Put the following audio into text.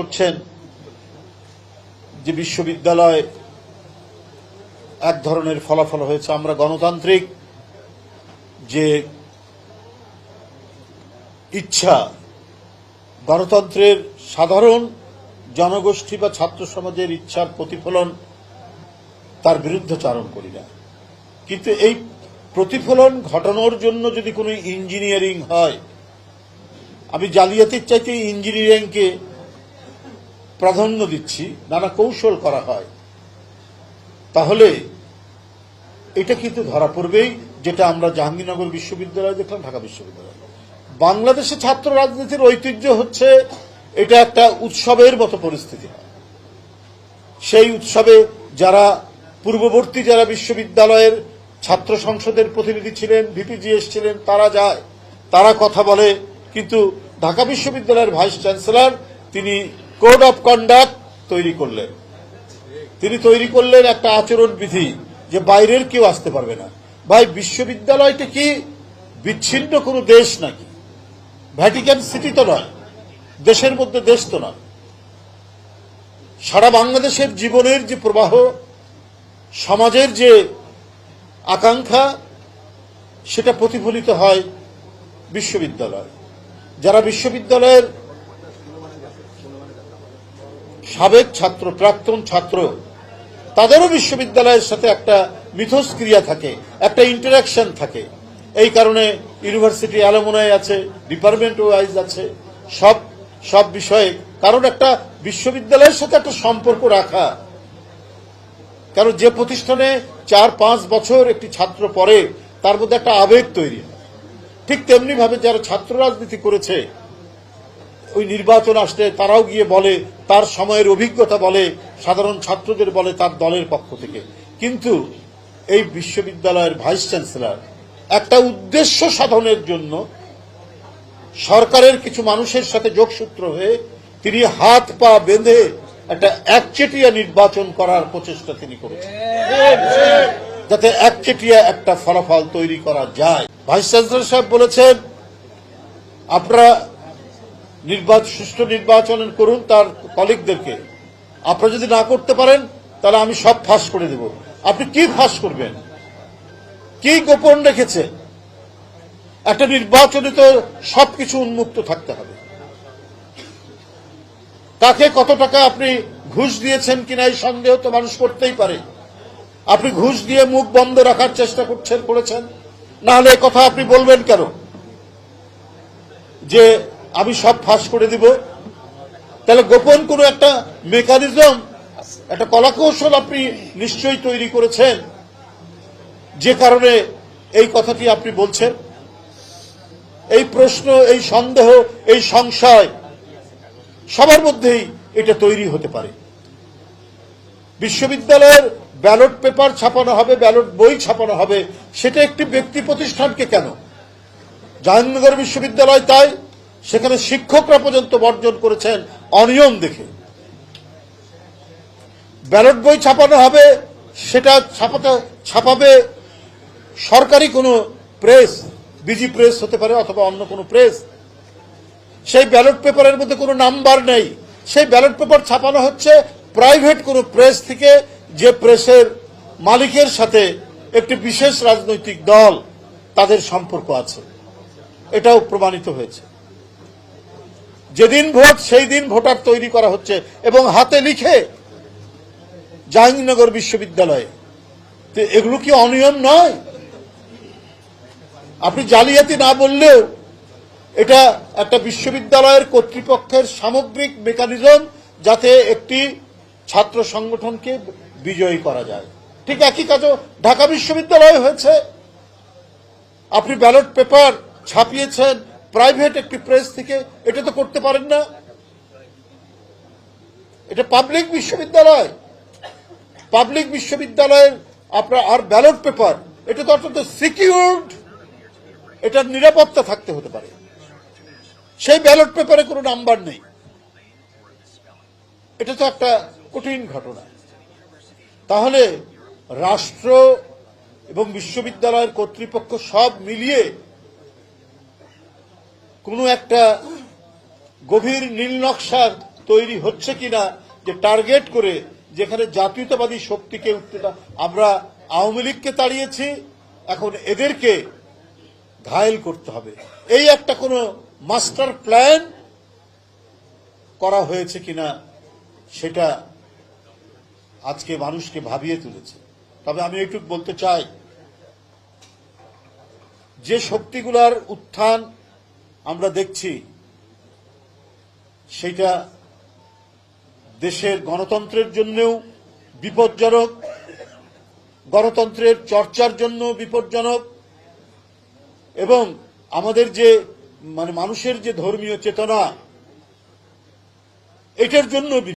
করছেন যে বিশ্ববিদ্যালয় এক ধরনের ফলাফল হয়েছে। আমরা গণতান্ত্রিক যে ইচ্ছা, গণতন্ত্রের সাধারণ জনগোষ্ঠী বা ছাত্র সমাজের ইচ্ছার প্রতিফলন তার বিরুদ্ধচারণ করি না। কিন্তু এই প্রতিফলন ঘটানোর জন্য যদি কোনো ইঞ্জিনিয়ারিং হয়, আমি জালিয়াতির চাইতে ইঞ্জিনিয়ারিংকে প্রাধান্য দিচ্ছি, নানা কৌশল করা হয়। তাহলে এটা কিন্তু ধরা পড়বেই, যেটা আমরা জাহাঙ্গীরনগর বিশ্ববিদ্যালয়ে দেখলাম, ঢাকা বিশ্ববিদ্যালয়। বাংলাদেশে ছাত্র রাজনীতির ঐতিহ্য হচ্ছে, এটা একটা উৎসবের মতো পরিস্থিতি। সেই উৎসবে যারা পূর্ববর্তী যারা বিশ্ববিদ্যালয়ের ছাত্র সংসদের প্রতিনিধি ছিলেন ভিপিজিএস ছিলেন তারা যায়, তারা কথা বলে। কিন্তু ঢাকা বিশ্ববিদ্যালয়ের ভাইস চ্যান্সেলর, তিনি কোড অফ কন্ডাক্ট তৈরি করলেন। তিনি তৈরি করলেন একটা আচরণ বিধি যে বাইরের কেউ আসতে পারবে না। ভাই, বিশ্ববিদ্যালয়টা কি বিচ্ছিন্ন কোনো দেশ নাকি? ভ্যাটিকান সিটি তো নয়, দেশের মধ্যে দেশ তো নয়। সারা বাংলাদেশের জীবনের যে প্রবাহ, সমাজের যে আকাঙ্ক্ষা, সেটা প্রতিফলিত হয় বিশ্ববিদ্যালয়। যারা বিশ্ববিদ্যালয়ের সাবেক ছাত্র, প্রাক্তন ছাত্র, তাদেরও বিশ্ববিদ্যালয়ের সাথে একটা মিথস্ক্রিয়া থাকে, একটা ইন্টারাকশন থাকে। এই কারণে ইউনিভার্সিটি অ্যালোমোনাই আছে ডিপার্টমেন্ট ওয়াইজ আছে, সব সব বিষয়ে কারণ একটা বিশ্ববিদ্যালয়ের সাথে একটা সম্পর্ক রাখা। কারণ যে প্রতিষ্ঠানে চার, পাঁচ বছর একটি ছাত্র পড়ে, তার মধ্যে একটা আবেগ তৈরি হয়। ঠিক তেমনি ভাবে যারা ছাত্র রাজনীতি করেছে ওই নির্বাচন আসলে তারাও গিয়ে বলে, তার সময়ের অভিজ্ঞতা বলে, সাধারণ ছাত্রদের বলে তার দলের পক্ষ থেকে। কিন্তু এই বিশ্ববিদ্যালয়ের ভাইস চ্যান্সেলর একটা উদ্দেশ্য সাধনের জন্য সরকারের কিছু মানুষের সাথে যোগসূত্র হয়ে তিনি হাত পা বেঁধে একটা একচেটিয়া নির্বাচন করার প্রচেষ্টা তিনি করেছেন। যাতে একচেটিয়া একটা ফলাফল তৈরি করা যায়। ভাইস চ্যান্সেলর সাহেব বলেছেন, আপনারা নির্বাচন সুষ্ঠু নির্বাচন করুন তার কলিগদেরকে। আপনারা যদি না করতে পারেন, তাহলে আমি সব ফাঁস করে দেব। আপনি কি ফাঁস করবেন? কি গোপন রেখেছে একটা নির্বাচনে তো সবকিছু উন্মুক্ত থাকতে হবে। তাকে কত টাকা আপনি ঘুষ দিয়েছেন কিনা এই সন্দেহ তো মানুষ করতেই পারে। আপনি ঘুষ দিয়ে মুখ বন্ধ রাখার চেষ্টা করছেন, করেছেন। না হলে কথা আপনি বলবেন কেন? যে আমি সব ফাঁস করে দিব। তাহলে গোপন কোনো একটা মেকানিজম একটা কলাকৌশল আপনি নিশ্চয়ই তৈরি করেছেন। যে কারণে এই কথাটি আপনি বলছেন। এই প্রশ্ন, এই সন্দেহ, এই সংশয় সবার মধ্যেই এটা তৈরি হতে পারে। বিশ্ববিদ্যালয়ের ব্যালট পেপার ছাপানো হবে, ব্যালট বই ছাপানো হবে, সেটা একটি ব্যক্তি প্রতিষ্ঠানকে কেন? জাহাঙ্গীরনগর বিশ্ববিদ্যালয় তাই সেখানে শিক্ষকরা পর্যন্ত বর্জন করেছেন অনিয়ম দেখে। ব্যালট বই ছাপানো হবে, সেটা ছাপাতে, ছাপাবে সরকারি কোনো প্রেস, বিজি প্রেস হতে পারে অথবা অন্য কোনো প্রেস। সেই ব্যালট পেপারের মধ্যে কোনো নাম্বার নেই। সেই ব্যালট পেপার ছাপানো হচ্ছে প্রাইভেট কোনো প্রেস থেকে যে প্রেসের মালিকের সাথে একটি বিশেষ রাজনৈতিক দল তাদের সম্পর্ক আছে। এটাও প্রমাণিত হয়েছে। যেদিন ভোট, সেই দিন ভোটার তৈরি করা হচ্ছে এবং হাতে লিখে জাহাঙ্গীরনগর বিশ্ববিদ্যালয়ে। তো এগুলো কি অনিয়ম নয়? আপনি জালিয়াতি না বললেও এটা একটা বিশ্ববিদ্যালয়ের কর্তৃপক্ষের সামগ্রিক মেকানিজম যাতে একটি ছাত্র সংগঠনকে বিজয়ী করা যায়। ঠিক একই কাজও ঢাকা বিশ্ববিদ্যালয়ে হয়েছে। আপনি ব্যালট পেপার ছাপিয়েছেন প্রাইভেট একটি প্রেস থেকে এটা তো করতে পারেন না। এটা পাবলিক বিশ্ববিদ্যালয়। পাবলিক বিশ্ববিদ্যালয়ের আপনার আর ব্যালট পেপার, এটা তো অত্যন্ত সিকিউরড এটার নিরাপত্তা থাকতে হতে পারে। সেই ব্যালট পেপারে কোনো নাম্বার নেই। এটা তো একটা কঠিন ঘটনা। তাহলে রাষ্ট্র এবং বিশ্ববিদ্যালয়ের কর্তৃপক্ষ সব মিলিয়ে কোনো একটা গভীর নীল নকশার তৈরি হচ্ছে কিনা যে টার্গেট করে যেখানে জাতীয়তাবাদী শক্তিকে উঠতে আমরা আওয়ামী লীগকে তাড়িয়েছি, এখন এদেরকে ঘায়েল করতে হবে। এই একটা কোনো মাস্টার প্ল্যান করা হয়েছে কিনা সেটা আজকে মানুষকে ভাবিয়ে তুলেছে। তবে আমি একটু বলতে চাই, যে শক্তিগুলার উত্থান আমরা দেখছি সেটা দেশের গণতন্ত্রের জন্যও বিপজ্জনক, গণতন্ত্রের চর্চার জন্য বিপজ্জনক, এবং আমাদের যে মানে মানুষের যে ধর্মীয় চেতনা, এটার জন্য